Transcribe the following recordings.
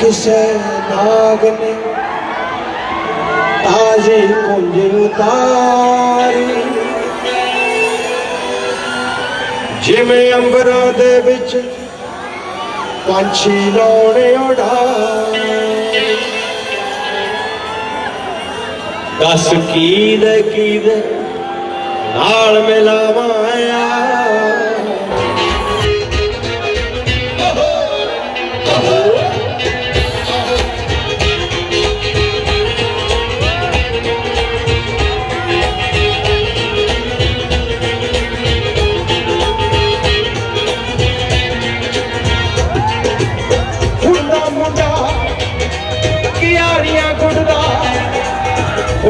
ਕਿਸੇ ਨਾਗ ਨੇ ਤਾਜ਼ੀ ਕੁੰਜ ਉਤਾਰੀ। ਜਿਵੇਂ ਅੰਬਰਾਂ ਦੇ ਵਿੱਚ ਪੰਛੀ ਲਾਉਣੇ ਉਡਾਰੀ ਦਸ ਕੀ ਦੇ ਕੀ ਦੇ ਨਾਲ ਮਿਲਾਵਾਂ ਆ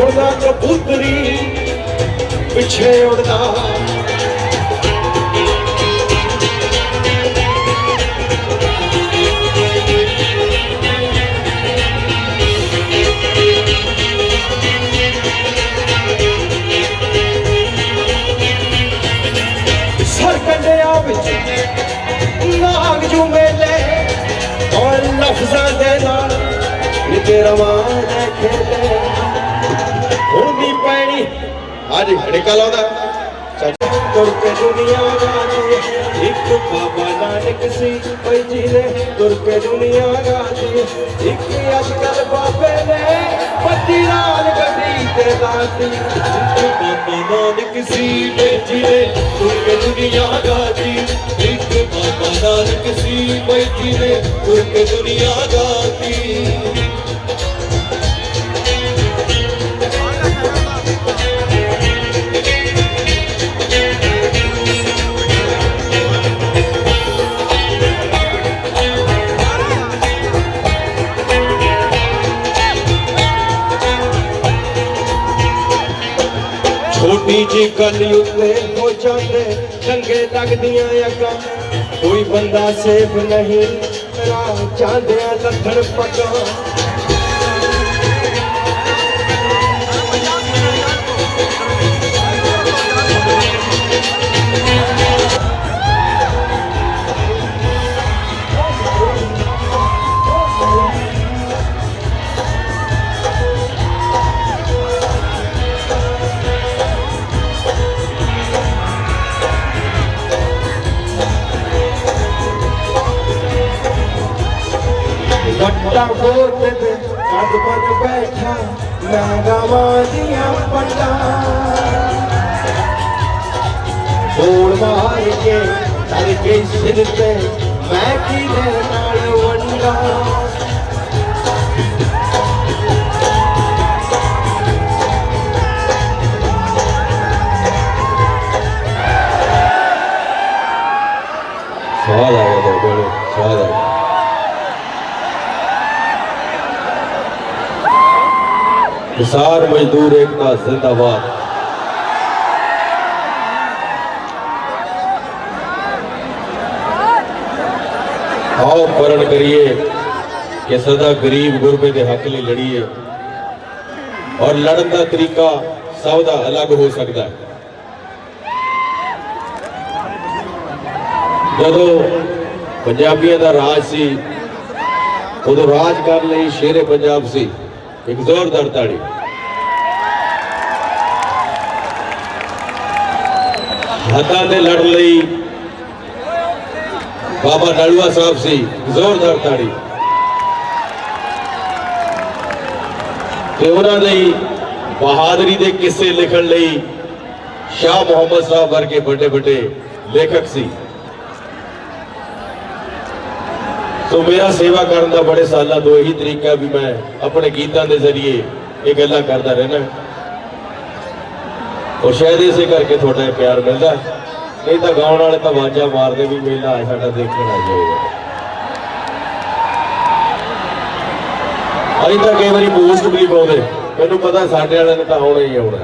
ਉੜਦਾ ਕਬੂਤਰੀ ਪਿੱਛੇ ਉੜਦਾ ਸਰ ਕੰਡਿਆਂ ਵਿੱਚ ਨਾਗ ਜੂ ਮੇਲੇ ਔਰ ਲਫ਼ਜ਼ਾਂ ਦੇ ਨਾਲ ਨਿਤੇ ਰਵਾਨ ਖੇਲੇ ਹੁਣ ਵੀ ਪੈਣੀ ਅੱਜ ਹੜਕਾ ਲਾਉਂਦਾ। ਚੱਲ। ਦੁਨੀਆ ਗਾਦੀ ਇੱਕ ਬਾਬਾ ਨਾਨਕ ਸੀ, ਬਈ ਜੀ ਨੇ ਦੁਨੀਆ ਗਾਦੀ ਇੱਕ ਅੱਜ ਕੱਲ ਬਾਬੇ ਨੇ ਪੱਤੀ ਨਾਲ ਗੱਡੀ ਤੇ ਲਾਤੀ। ਇੱਕ ਬਾਬਾ ਨਾਨਕ ਸੀ, ਬਈ ਜੀ ਨੇ ਦੁਨੀਆ ਗਾਦੀ ਇੱਕ ਬਾਬਾ ਨਾਨਕ ਸੀ, ਬਈ ਜੀ ਨੇ ਦੁਨੀਆ ਗਾਦੀ ਛੋਟੀ ਜੀ ਗੱਲ ਉੱਤੇ ਹੋ ਜਾਂਦੇ, ਚੰਗੇ ਲੱਗਦੀਆਂ ਅੱਗਾ ਕੋਈ ਬੰਦਾ ਸੇਫ ਨਹੀਂ, ਰਾਹ ਜਾਂਦਿਆਂ ਲੱਥਣ ਪੱਗਾ। ਵੱਡਾ ਗੋਤ ਤੇ ਕੱਦ ਬਨ ਬੈਠਾ ਮੈਂ ਗਾਵਾਂ ਦੀਆਂ ਪੰਡਾਂ ਬੋਲ ਮਾਰ ਕੇ ਤਰ ਕੇ ਸਿਰ ਤੇ ਮੈਂ ਕਿਹਦੇ ਨਾਲ ਵੰਡਾ ਸਵਾਦ ਆ ਗਿਆ ਬੋਲੇ ਸਵਾਦ ਆ ਗਿਆ किसान मजदूर एकता जिंदाबाद आओ परण करिए कि सदा गरीब गुरबे के हक ਲਈ ਲੜੀਏ ਔਰ ਲੜਨ ਦਾ ਤਰੀਕਾ ਸਭ ਦਾ ਅਲੱਗ ਹੋ ਸਕਦਾ ਹੈ ਜਦੋਂ ਪੰਜਾਬੀਆਂ ਦਾ ਰਾਜ ਸੀ ਉਦੋਂ ਰਾਜ ਕਰਨ ਲਈ ਸ਼ੇਰੇ ਪੰਜਾਬ ਸੀ ਇੱਕ ਜ਼ੋਰਦਾਰ ਤਾੜੀ। ਹੱਦਾਂ ਤੇ ਲੜਨ ਲਈ ਬਾਬਾ ਨਲੂਆ ਸਾਹਿਬ ਸੀ ਜ਼ੋਰਦਾਰ ਤਾੜੀ। ਤੇ ਉਹਨਾਂ ਲਈ ਬਹਾਦਰੀ ਦੇ ਕਿੱਸੇ ਲਿਖਣ ਲਈ ਸ਼ਾਹ ਮੁਹੰਮਦ ਸਾਹਿਬ ਵਰਗੇ ਵੱਡੇ ਵੱਡੇ ਲੇਖਕ ਸੀ। ਸੋ ਮੇਰਾ ਸੇਵਾ ਕਰਨ ਦਾ ਬੜੇ ਸਾਲਾਂ ਤੋਂ ਇਹੀ ਤਰੀਕਾ ਵੀ ਮੈਂ ਆਪਣੇ ਗੀਤਾਂ ਦੇ ਜ਼ਰੀਏ ਇਹ ਗੱਲਾਂ ਕਰਦਾ ਰਹਿਣਾ ਉਹ ਸ਼ਾਇਦ ਇਸੇ ਕਰਕੇ ਤੁਹਾਡਾ ਇਹ ਪਿਆਰ ਮਿਲਦਾ। ਨਹੀਂ ਤਾਂ ਗਾਉਣ ਵਾਲੇ ਤਾਂ ਆਵਾਜ਼ਾਂ ਮਾਰਦੇ ਵੀ ਮੇਲਾ ਸਾਡਾ ਦੇਖਣ ਆ ਜਾਏਗਾ ਅਸੀਂ ਤਾਂ ਕਈ ਵਾਰੀ ਪੋਸਟ ਵੀ ਪਾਉਂਦੇ। ਮੈਨੂੰ ਪਤਾ ਸਾਡੇ ਵਾਲਿਆਂ ਨੇ ਤਾਂ ਆਉਣਾ ਹੀ ਆਉਣਾ।